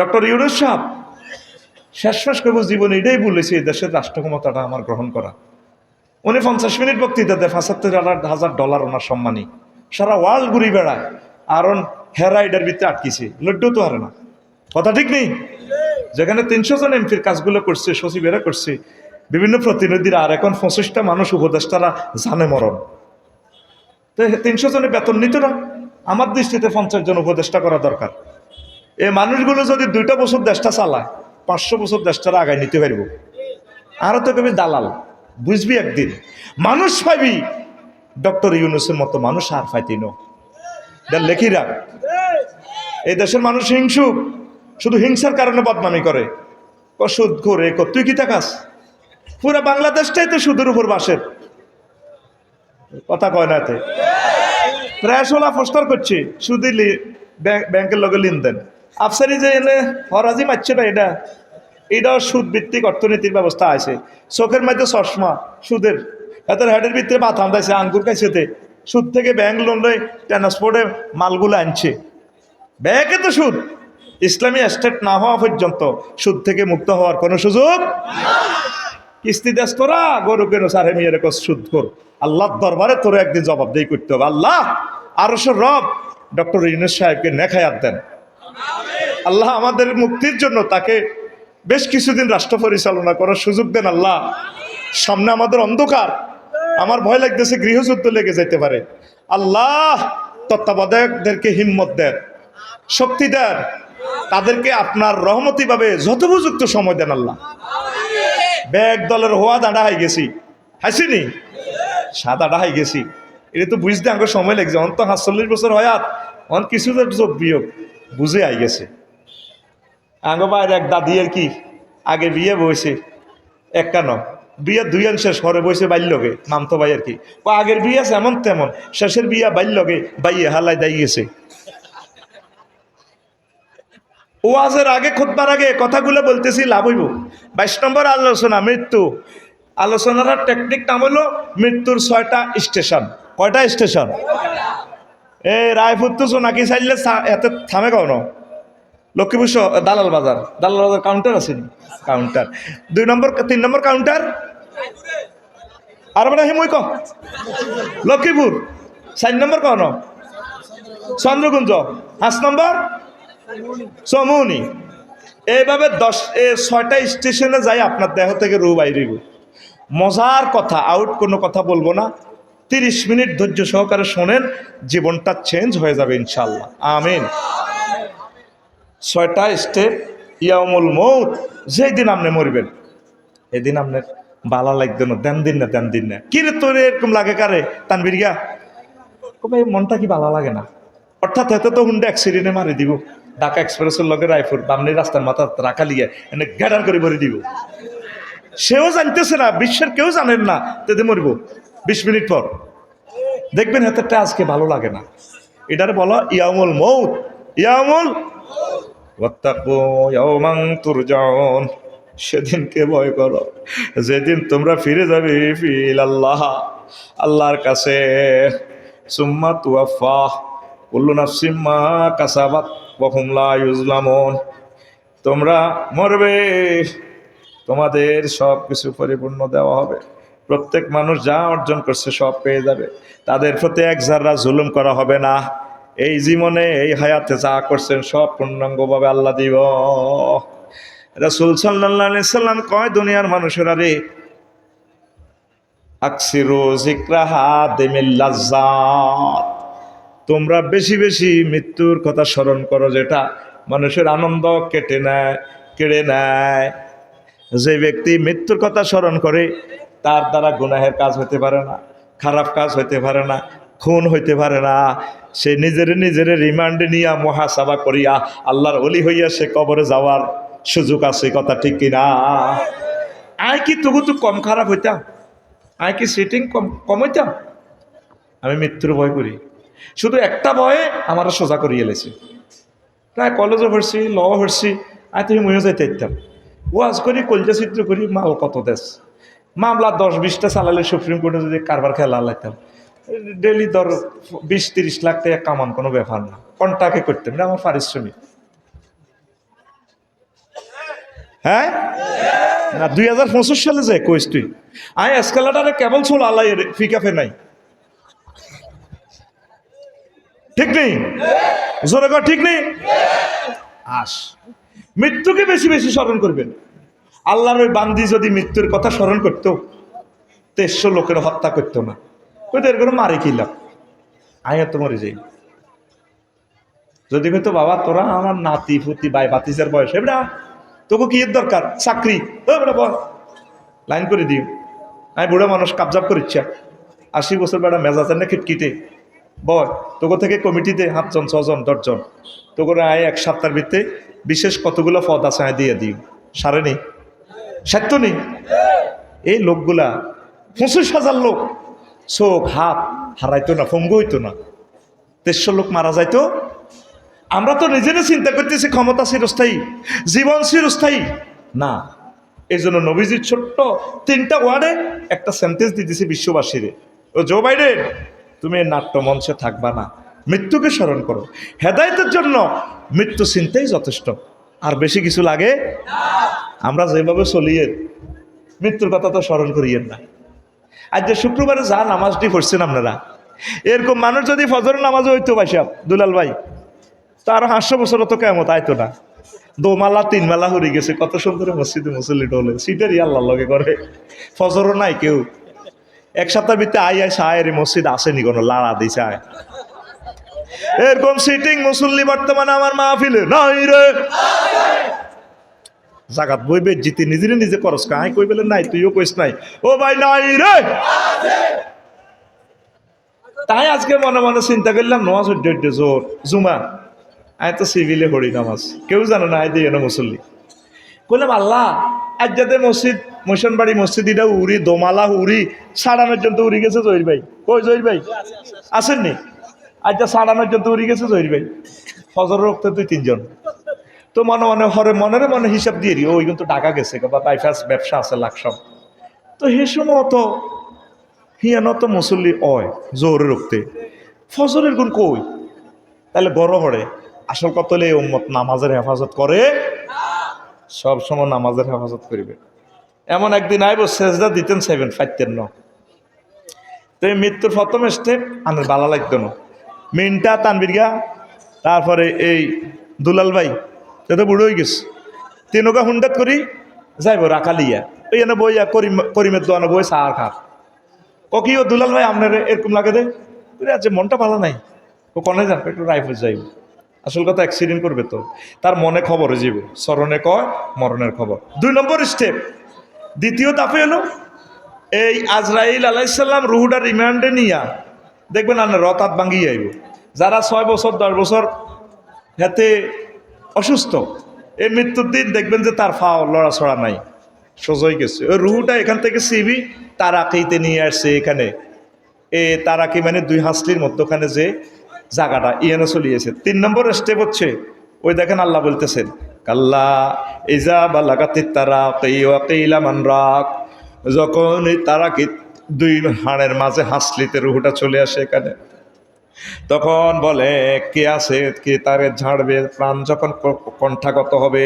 Doctor Yunus সাহেব, শেষমেশ করব জীবনে এটাই বলেছে এই দেশের রাষ্ট্র ক্ষমতাটা আমার গ্রহণ করা। উনি পঞ্চাশ মিনিট বক্তৃতা দেয়, পঁচাত্তর হাজার ডলার ওনার সম্মানী। সারা ওয়ার্ল্ড ঘুরি বেড়ায় আর ওন এটার ভিতরে আটকিছে, লড্ডু তো হারে না। কথা ঠিক নেই? যেখানে তিনশো জন এমপির কাজগুলো করছে, সচিবেরা করছে, বিভিন্ন প্রতিনিধিরা, আর এখন পঁচিশটা মানুষ উপদেষ্টারা জানে মরণ। তো তিনশো জনের বেতন নিত না? আমার দৃষ্টিতে পঞ্চাশ জন উপদেষ্টা করা দরকার। এই মানুষগুলো যদি দুইটা বছর দেশটা চালায়, পাঁচশো বছর দেশটারা আগায় নিতে পারব। আরও তো কবি দালাল, বুঝবি একদিন। মানুষ পাইবি, ডক্টর ইউনুসের মতো মানুষ আর পাইতি ন লেখি রাখ। এই দেশের মানুষ হিংসুক শুধু হিংসার কারণে বদনামি করে। সুদ করে, তুই কি তাকাস? পুরো বাংলাদেশটাই তো সুদের উপর বাসের। কথা কয় না এতে? প্রায় ষোলা ফস্টার করছি, সুদি লি- ব্যাংক- ব্যাংকের লগে লেনদেন। আফসারি যে এলে হরাজি মারছে না এটা এটাও সুদ ভিত্তিক অর্থনীতির ব্যবস্থা আছে। চোখের মধ্যে চশমা, সুদের। এদের হেডের ভিতরে বাথাম দিয়েছে আঙ্গুর কাছেতে সুদ থেকে ব্যাংক লোন লই ট্রান্সপোর্টে মালগুলো আনছে। ব্যাংকে তো সুদ। ইসলামী এস্টেট না হওয়া পর্যন্ত সুদ থেকে মুক্ত হওয়ার কোনো সুযোগ কিস্তি দেশ তোরা, গরু কেন সারে মেয়ের সুদ কর। আল্লাহর দরবারে তোর একদিন জবাবদেহি করতে হবে। আল্লাহ আরও রব ডক্টর ইউনুস সাহেবকে নেখায়াত দেন। আল্লাহ আমাদের মুক্তির জন্য তাকে বেশ কিছুদিন রাষ্ট্র পরিচালনা করার সুযোগ দেন আল্লাহ। সামনে আমাদের অন্ধকার। আমার ভয় লাগতেছে গৃহযুদ্ধ লেগে যেতে পারে। আল্লাহ তত্ত্বাবধায়কদেরকে হিম্মত দেন, শক্তি দেন। তাদেরকে আপনার রহমতি রহমতিভাবে যথোপযুক্ত সময় দেন আল্লাহ। ব্যাগ দলের হওয়া দাঁড়া হয়ে গেছি। হাসিনি সাদাটা হয়ে গেছি। এটা তো বুঝতে আমাকে সময় লাগছে। অন্ত সাতচল্লিশ বছর হয়াত। অন কিছু যোগ বিয়োগ। বুঝে আই গেছে। আঙ্গ বাইর এক দাদি আর কি, আগে বিয়ে বসে একান্ন বিয়ে দুই শেষ, ঘরে বসে বাল্যগে মামতো ভাই আর কি। ও আগের বিয়ে এমন তেমন, শেষের বিয়া বাল্যগে বাইয়ে হালাই দাই গেছে। ওয়াজের আগে খুতবার আগে কথাগুলো বলতেছি, লাভ হইব। বাইশ নম্বর আলোচনা, মৃত্যু। আলোচনার টেকনিক নাম হলো মৃত্যুর ছয়টা স্টেশন কয়টা স্টেশন এ, রায়পুর নাকি চাইলে এতে থামে কন লক্ষ্মীপুর দালাল বাজার। দালাল বাজার কাউন্টার আছে কাউন্টার দুই নম্বর, তিন নম্বর কাউন্টার আর মানে হিমই ক লক্ষ্মীপুর। চার নম্বর কন? চন্দ্রগুঞ্জ। পাঁচ নম্বর? চমুনি। এইভাবে দশ এ ছয়টা স্টেশনে যাই আপনার দেহ থেকে রু বাইরিব। মজার কথা আউট কোনো কথা বলব না। তিরিশ মিনিট ধৈর্য সহকারে শোনেন, জীবনটা চেঞ্জ হয়ে যাবে ইনশাল্লাহ আমিন। ছয়টা স্টেপ ইয়ামুল মৌত যেই দিন আপনি মরবেন। এদিন আপনার বালা লাগবে না, দেন দিন না, দেন দিন না। কি রে তোর এরকম লাগে কারে? তানবির গা? কবে মনটা কি ভালো লাগে না? অর্থাৎ এত তো হুন্ডা অ্যাক্সিডেন্টে মারি দিব। ঢাকা এক্সপ্রেসের লগে রায়পুর, বামনি রাস্তার মাথা রাখা লিয়ে এনে গ্যাডার করে ভরে দিব। সেও জানতেছে না, বিশ্বের কেউ জানেন না, তেতে মরব। বিশ মিনিট পর। দেখবেন হাতেরটা আজকে ভালো লাগে না। এটার বলো ইয়ামুল মৌত ইয়ামুল সেদিনকে ভয় করো। যেদিন তোমরা ফিরে যাবে ফিল আল্লাহ আল্লাহর কাছে। সুম্মা তুয়াফা কুল্লু নাফসিম মা কাসাবাত, ওয়া হুম লা ইউজলামুন তোমরা মরবে। তোমাদের সব কিছু পরিপূর্ণ দেওয়া হবে। প্রত্যেক মানুষ যা অর্জন করছে সব পেয়ে যাবে। তাদের প্রতি এক যারা জুলুম করা হবে না। এই জীবনে এই হায়াতে যা করছেন সব পূর্ণাঙ্গভাবে আল্লাহ দিব। রসুল সাল্লাহ সাল্লাম কয়, দুনিয়ার মানুষেরা রে, আকসিরু জিক্রাহা দেমিল্লাজাত তোমরা বেশি বেশি মৃত্যুর কথা স্মরণ করো, যেটা মানুষের আনন্দ কেটে নেয়, কেড়ে নেয়। যে ব্যক্তি মৃত্যুর কথা স্মরণ করে, তার দ্বারা গুনাহের কাজ হতে পারে না, খারাপ কাজ হইতে পারে না খুন হইতে পারে না। সে নিজের নিজের রিমান্ডে নিয়া মহাসাবা করিয়া আল্লাহর অলি হইয়া সে কবরে যাওয়ার সুযোগ আছে, কথা ঠিক কিনা? আয় কি তবু তো কম খারাপ হইতাম? আয় কি সিটিং কম কম হইতাম? আমি মৃত্যুর ভয় করি। শুধু একটা ভয়ে আমার সোজা করিয়ে এলেছে প্রায় কলেজও ভরছি ল ভরছি, আয় তুমি মহিও যাইতে ইতাম ওয়াজ করি, কলজা চিত্র করি, মাল কত দেশ? মামলা দশ বিশটা চালালে সুপ্রিম কোর্টে যদি কারবার খেলা লাইতাম। ডেলি ধর বিশ, তিরিশ লাখ টাকা কামান, কোনো ব্যাপার না। কন্টাকে করতাম এটা আমার পারিশ্রমিক। হ্যাঁ? না, দুই হাজার পঁচিশ সালে যে কইস তুই। আই এসকালাটারে কেবল ছিল আল্লাহ ফিকাফে নাই। ঠিক নেই? জোরে কর, ঠিক নেই? আস। মৃত্যুকে বেশি বেশি স্মরণ করবেন। আল্লাহর ওই বান্দি যদি মৃত্যুর কথা স্মরণ করতো, তেইশশো লোকের হত্যা করতো না। কইতো এর কোনো মারে কিলাম আয়া তো মরে যদি কইতো, বাবা, তোরা আমার নাতি, ফুতি বাই বাতিসের বয়স এবড়া তোকে কি দরকার? চাকরি। লাইন করে দিও। আমি বুড়ো মানুষ কাবজাব করিচ্ছা। আশি বছর বেড়া মেজাজের না খিটকিটে বয় তোকে থেকে কমিটিতে সাতজন, ছজন, দশজন। তোকে আয় এক সপ্তাহের ভিত্তে বিশেষ কতগুলো পদ আছে আয় দিয়ে দিও। সারে নেই? সত্য নেই? এই লোকগুলা পঁচিশ হাজার লোক চোখ, হাত হারাইতো না ফঙ্গু হইতো না। দেড়শো লোক মারা যাইতো। আমরা তো নিজেরা চিন্তা করতেছি, ক্ষমতা চিরস্থায়ী, জীবন চিরস্থায়ী। না এই জন্য নবীজির ছোট্ট তিনটা ওয়ার্ডে একটা সেন্টেন্স দিতেছি বিশ্ববাসীরে। ও জো বাইডেন, তুমি নাট্য মঞ্চে থাকবা না। মৃত্যুকে স্মরণ করো। হেদায়তের জন্য মৃত্যু চিন্তাই যথেষ্ট। আর বেশি কিছু লাগে? আমরা যেভাবে চলিয়ে, মৃত্যুর কথা তো স্মরণ করিয়েন না। আজ যে শুক্রবারে যা নামাজটি পড়ছেন আপনারা। এরকম মানুষ যদি ফজর নামাজে হইতো ভাই সাহেব, দুলাল ভাই তার হাস্য বছর তো কেমন আইতো না। দোমালা তিন মেলা হয়ে গেছে, কত সুন্দর মসজিদে মুসল্লি ডলে সিটেরই আল্লাহ লগে করে। ফজরও নাই কেউ। এক সপ্তাহ ভিতরে আই আই সায়ের মসজিদ আসেনি কোনো, লাড়া দিছে আয়। এরকম সিটিং মুসল্লি বর্তমানে আমার মাহফিলে নাই রে। জাগাত বইবে, জিতে নিজেরে নিজে করস কাই কই বলে নাই, তুইও কইস নাই। ও ভাই, নাই রে! তাই আজকে মনে মনে চিন্তা করলাম নমাজ ডেড জোর জুমা। আয় তো সিভিলে হরি নামাজ। কেউ জানো না আয় দিয়ে না মুসল্লি বললাম আল্লাহ, আজ যাতে মসজিদ মিশন বাড়ি মসজিদ এটা উড়ি, দোমালা উড়ি সাড়ানোর জন্য উড়ি গেছে জহির ভাই। কই জহির ভাই? আসেননি আজ যা সাড়ানোর জন্য উড়ি গেছে জহির ভাই। ফজর রক্ত দুই তিনজন। তো মনে মনে হরে মনের মনে হিসাব দিয়ে দিই, ওই কিন্তু টাকা গেছে বা বাইফাস ব্যবসা আছে লাখ সব। তো হে সময় তো হিয়ানো তো মুসল্লি অয় জোরে রক্তে ফজরের গুণ কই? তাহলে বড় হরে, আসল কত হলে এই উম্মত নামাজের হেফাজত করে, সব সময় নামাজের হেফাজত করিবে। এমন একদিন আইব, সেজদা দিতেন সেভেন ফাইতেন ন। তো মৃত্যুর প্রথম স্টেপ, আনের বালা লাগতো না। মিনটা তানবিরগা তারপরে এই দুলাল ভাই সে তো বুড়ো হয়ে গেছে। তিনকা হুন্ডাত করি যাইব রাখালিয়া। ওই এনে বইয়া করিম করিমের দোয়ানো বই সার খা ও কি ও দুলাল ভাই আপনার এরকম লাগে দে বলে, আচ্ছা মনটা ভালো নাই। ও কনে যান একটু রাইফেল যাইব। আসল কথা অ্যাক্সিডেন্ট করবে তো। তার মনে খবর যাবে স্মরণে কয় মরণের খবর। দুই নম্বর স্টেপ দ্বিতীয় তাপে হলো এই আজরাইল আলাইসাল্লাম রুহুডা রিমান্ডে নিয়া দেখবেন না রথাত ভাঙ্গিয়ে আইব। যারা ছয় বছর দশ বছর হাতে অসুস্থ। এই মৃত্যুর দিন দেখবেন যে তার ফা লড়াছড়া নাই। সোজই গেছে। ওই রুহুটা এখান থেকে সিবি তারাকিতে নিয়ে আসছে এখানে। এ তারাকি মানে দুই হাসলির মধ্যখানে যে জায়গাটা, ইয়েনে চলিয়েছে। তিন নম্বর স্টেপ হচ্ছে, ওই দেখেন আল্লাহ বলতেছেন, কাল্লা ইজা বা লাগাতে তারা কেইলা মান রাখ যখন এই তারাকি দুই হাড়ের মাঝে হাসলিতে রুহুটা চলে আসে এখানে। তখন বলে, কে আছে? কে তারে ঝাড়বে? প্রাণ যখন কণ্ঠাগত হবে,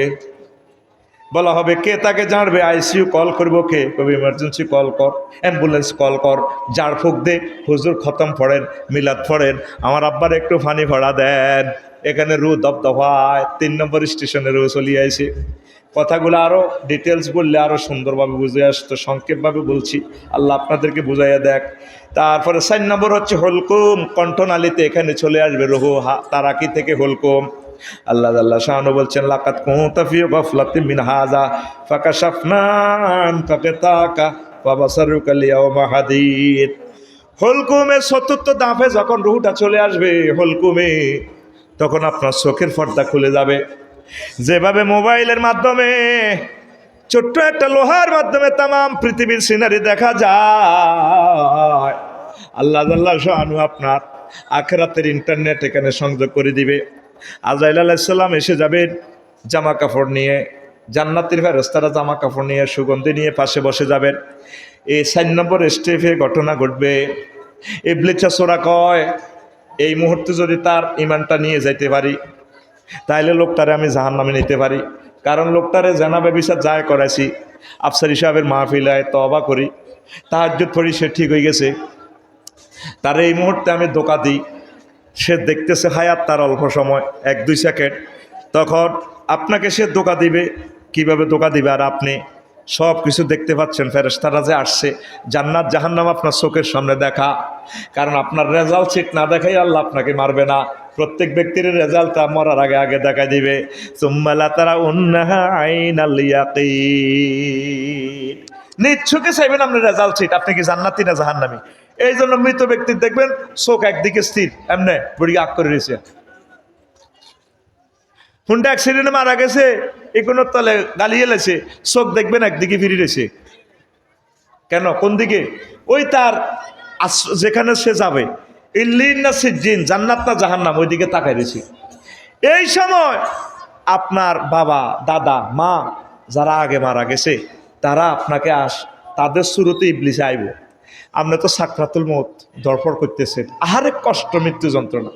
বলা হবে, কে তাকে ঝাড়বে? আইসিইউ কল করব কে? কবি ইমার্জেন্সি কল কর অ্যাম্বুলেন্স কল কর ঝাড় ফুক দে, হুজুর খতম পড়েন, মিলাদ পড়েন, আমার আব্বার একটু ফানি ভাড়া দেন। এখানে রু দপদফায় তিন নম্বর স্টেশনে রু চলিয়ে আইসি কথাগুলো আরও ডিটেলস বললে আরও সুন্দরভাবে বুঝে আসতো, সংক্ষেপভাবে বলছি। আল্লাহ আপনাদেরকে বুঝাইয়া দেখ। তারপরে চার নম্বর হচ্ছে হলকুম, কণ্ঠনালীতে এখানে চলে আসবে রহু তারাকি থেকে হলকুম। আল্লাহ আল্লাহ শাহানু বলছেন লাকাত কুতাফিও গফলাতি মিন হাজা ফাকা শাফনান ফাকে তাকা বাবা বাবাসারুকা ও হাদিদ। হলকুমে চতুর্থ দাফে যখন রুহুটা চলে আসবে, হলকুমে তখন আপনার চোখের পর্দা খুলে যাবে। যেভাবে মোবাইলের মাধ্যমে ছোট্ট একটা লোহার মাধ্যমে তাম পৃথিবীর সিনারি দেখা যায়, আল্লাহ আল্লাহ আপনার আখেরাতের ইন্টারনেট এখানে সংযোগ করে দিবে। আজাইল আলাইসাল্লাম এসে যাবেন জামা কাপড় নিয়ে, জান্নাতির ফেরস্তারা জামা কাপড় নিয়ে, সুগন্ধি নিয়ে পাশে বসে যাবেন। এই চার নম্বর স্টেপে ঘটনা ঘটবে। ইবলিচা সোরা কয় এই মুহূর্তে যদি তার ইমানটা নিয়ে যাইতে পারি, তাইলে লোকটারে আমি জাহান নামে নিতে পারি। কারণ লোকটারে জানা ব্যবসার যায় করাইছি, আফসার সাহেবের মাহফিলায় তবা করি, তাহাজ্জুদ পড়ি, সে ঠিক হয়ে গেছে। তার এই মুহূর্তে আমি দোকা দিই। সে দেখতেছে হায়াত তার অল্প সময়, এক দুই সেকেন্ড। তখন আপনাকে সে দোকা দিবে, কীভাবে দোকা দিবে আর আপনি? সব কিছু দেখতে পাচ্ছেন ফেরেস্তারা যে আসছে। জান্নাত জাহান্নাম আপনার চোখের সামনে দেখা। কারণ আপনার রেজাল্ট সিট না দেখাই আল্লাহ আপনাকে মারবে না। প্রত্যেক ব্যক্তির রেজাল্টটা মরার আগে আগে দেখা দিবে। সুম্মালা তারা উন্নাহা নিচ্ছুকে চাইবেন আপনার রেজাল্ট সিট আপনি কি জান্নাতি না জাহান্নামি? এই জন্য মৃত ব্যক্তির দেখবেন চোখ একদিকে স্থির। এমনি বুড়ি আগ করে রয়েছে হুন্ডা অ্যাক্সিডেন্টে মারা গেছে এগুলোর তলে গালিয়ে লেছে চোখ দেখবেন একদিকে ফিরে রয়েছে। কেন? কোন দিকে? ওই তার যেখানে সে যাবে, ইল্লিন না সিজ্জিন, জান্নাত না জাহান্নাম ওই দিকে তাকাই রয়েছে। এই সময় আপনার বাবা, দাদা, মা যারা আগে মারা গেছে, তারা আপনাকে আস, তাদের শুরুতে ইবলিসে আইব। আপনি তো সাকরাতুল মত দরপর করতেছেন। আহারে কষ্ট, মৃত্যু যন্ত্রণা।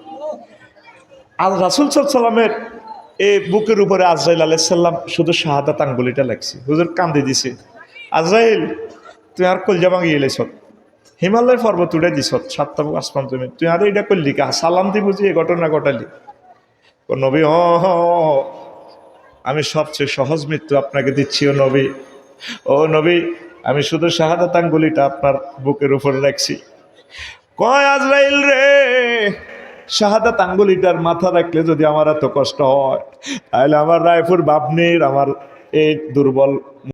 আল রাসুল সাল্লামের এই বুকের উপরে আজরাইল আলাইসাল্লাম শুধু শাহাদাত আঙ্গুলিটা লাগছে হুজুর কান্দি দিছে। আজরাইল, তুই আর কলজা ভাঙিয়ে এলেছ? হিমালয় পর্বত উড়ে দিছ? সাতটা আসমান তুমি তুই আর এটা করলি কা? সালাম দি বুঝি এই ঘটনা ঘটালি। ও নবী হ। আমি সবচেয়ে সহজ মৃত্যু আপনাকে দিচ্ছি, ও নবী। ও নবী, আমি শুধু শাহাদাত আঙ্গুলিটা আপনার বুকের উপরে রাখছি। কয় আজরাইল রে? শাহাদাত আঙ্গুলিটার মাথা রাখলে যদি আমার এত কষ্ট হয়, তাহলে আমার রায়পুর বাপনির আমার এই দুর্বল